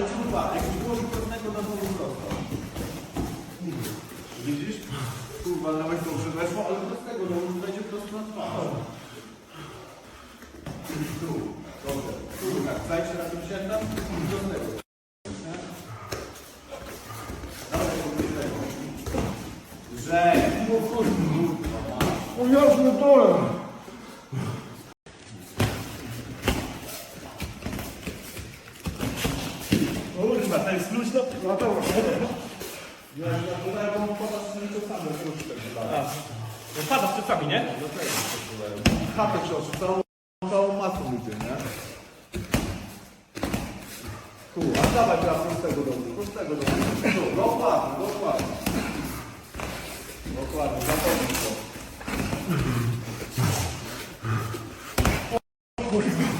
ale ci dwa. Jak było prostego na dół prosto. Widzisz? Kurwa, nawet dobrze weszło, ale prostego, no już będzie prosto na twarz. Tu, dobrze. Tak, zajdź razem się tam, prostego. Nie? Dawaj, prostego. Że, O jasny dole. kurwa, to jest klucz do... No dobra. Ja podałem, tak, bo on pada z niego sam, jak pada z cycami, nie? No, no tak, Chatę przeszło, całą, całą masę ludzie, nie? Tu, a dawaj teraz prostego do mnie, prostego do mnie. Tu, dokładnie, dokładnie. Dokładnie, zapomnij to. O kurwa.